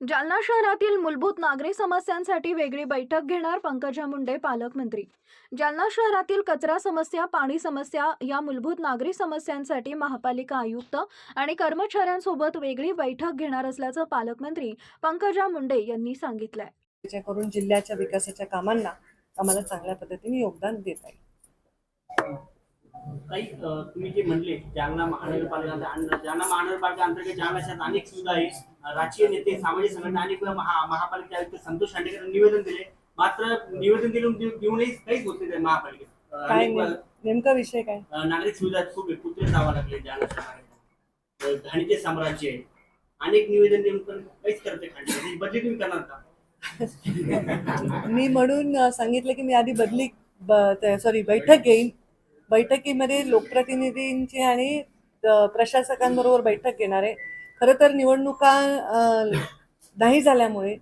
जालना शहरातील मूलभूत नागरी समस्यांसाठी वेगळी बैठक घेणार पंकजा मुंडे पालकमंत्री. जालना शहरातील कचरा समस्या पाणी समस्या या मूलभूत नागरी समस्यांसाठी महापालिका आयुक्त आणि कर्मचाऱ्यांसोबत वेगळी बैठक घेणार असल्याचं पालकमंत्री पंकजा मुंडे यांनी सांगितलंय. करून जिल्ह्याच्या विकासाच्या कामांना आम्हाला चांगल्या पद्धतीने योगदान देता येईल. काही तुम्ही जे म्हणले जालना महानगरपालिका जालना महानगरपालिका अंतर्गत जालना शहरात अनेक सुविधा आहे अ, राजकीय नेते सामाजिक संघटना वेळा महा महापालिका आयुक्त संतोष खांडेकर यांनी निवेदन दिले. मात्र निवेदन दिलं देऊ- देऊनही काहीच होत नाही महापालिकेत. नेमका विषय काय? नागरिक सुविधा खूप कुत्रे जावं लागले घाणीचे साम्राज्य आहे. अनेक निवेदन पण काहीच करते खांडेकर. बदली तुम्ही करणार का? मी म्हणून सांगितलं की मी आधी बदली सॉरी बैठक घेईन. बैठकीमध्ये लोकप्रतिनिधींची आणि प्रशासकांबरोबर बैठक घेणार आहे. खरं तर निवडणुका नाही झाल्यामुळे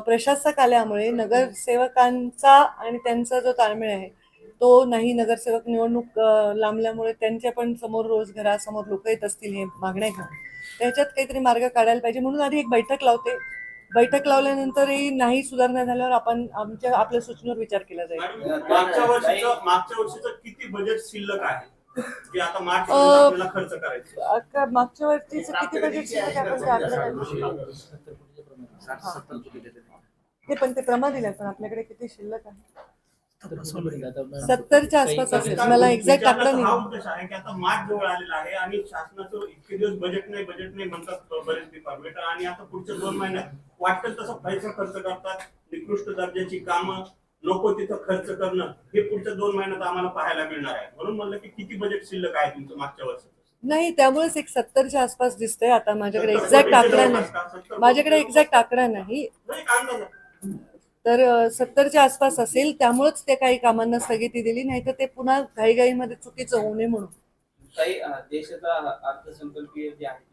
प्रशासक आल्यामुळे नगरसेवकांचा आणि त्यांचा जो ताळमेळ आहे तो नाही नगरसेवक निवडणूक लांबल्यामुळे त्यांच्या पण समोर रोज घरासमोर लोक येत असतील हे मागण्या घेऊन त्याच्यात काहीतरी मार्ग काढायला पाहिजे. म्हणून आधी एक बैठक लावते. बैठक लावल्यानंतरही नाही सुधारणा झाल्यावर आपण आमच्या आपल्या सूचनेवर विचार केला जाईल. मागच्या वर्षीचं मागच्या वर्षीचं किती बजेट शिल्लक आहे? मागच्या वर्षीचं किती बजेट ते पण ते प्रमा दिले पण आपल्याकडे किती शिल्लक आहे सत्तरच्या आसपास असेल मला एक्झॅक्ट आकडा हा नाही की आता मार्च जवळ आलेला आहे आणि शासनाचं इतके दिवस बजेट नाही बजेट नाही म्हणतात बरेच डिपार्टमेंट आणि आता पुढच्या दोन महिन्यात वाटेल तसं पैसा खर्च करतात निकृष्ट दर्जाची कामं नको तिथं खर्च करणं हे पुढच्या दोन महिन्यात आम्हाला पाहायला मिळणार आहे. म्हणून म्हणलं की किती बजेट शिल्लक आहे तुमचं मागच्या वर्षाचं? नाही त्यामुळेच एक सत्तरच्या आसपास दिसतंय आता माझ्याकडे एक्झॅक्ट आकडा नाही. माझ्याकडे एक्झॅक्ट आकडा नाही? तर सत्तरच्या आसपास असेल त्यामुळेच ते काही कामांना स्थगिती दिली नाही तर ते पुन्हा घाईघाईमध्ये चुकीचं होऊ नये म्हणून. काही देशाचा अर्थसंकल्पीय जे आहे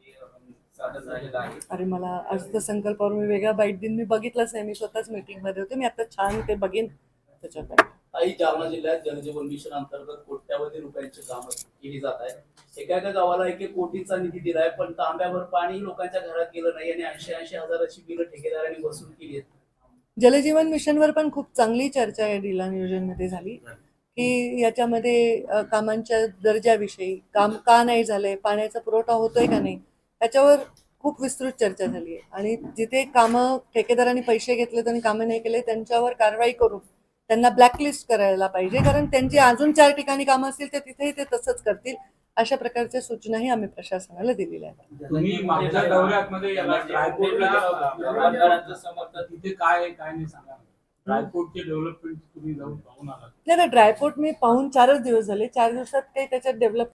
अरे मला अर्थसंकल्पावर मी वेगळा बाईट दिन मी बघितलंच नाही मी स्वतःच मीटिंगमध्ये होते. मी आता छान ते बघेन त्याच्यात काही जालना जिल्ह्यात जनजीवन मिशन अंतर्गत कोट्यावधी रुपयांची कामं केली जात आहे एका एका गावाला एक एक कोटीचा निधी दिलाय पण तांब्याभर पाणी लोकांच्या घरात गेलं नाही आणि ऐंशी ऐंशी हजाराची बिलं ठेकेदारांनी वसूल केली आहेत. जलजीवन मिशनवर पण खूप चांगली चर्चा या जिल्हा नियोजनमध्ये झाली. की याच्यामध्ये अ, कामांच्या दर्जाविषयी काम का नाही झालंय पाण्याचा पुरवठा होतोय का नाही याच्यावर खूप विस्तृत चर्चा झाली आहे. आणि जिथे कामं ठेकेदारांनी पैसे घेतलेत आणि कामं नाही केले त्यांच्यावर कारवाई करून त्यांना ब्लॅकलिस्ट करायला पाहिजे. कारण त्यांची अजून चार ठिकाणी कामं असतील तर तिथेही ते तसंच करतील. अशा प्रकारच्या सूचनाही आम्ही प्रशासनाला दिलेल्या आहेत. ड्रायपोर्ट मी पाहून चारच दिवस झाले. चार दिवसात काही त्याच्यात डेव्हलप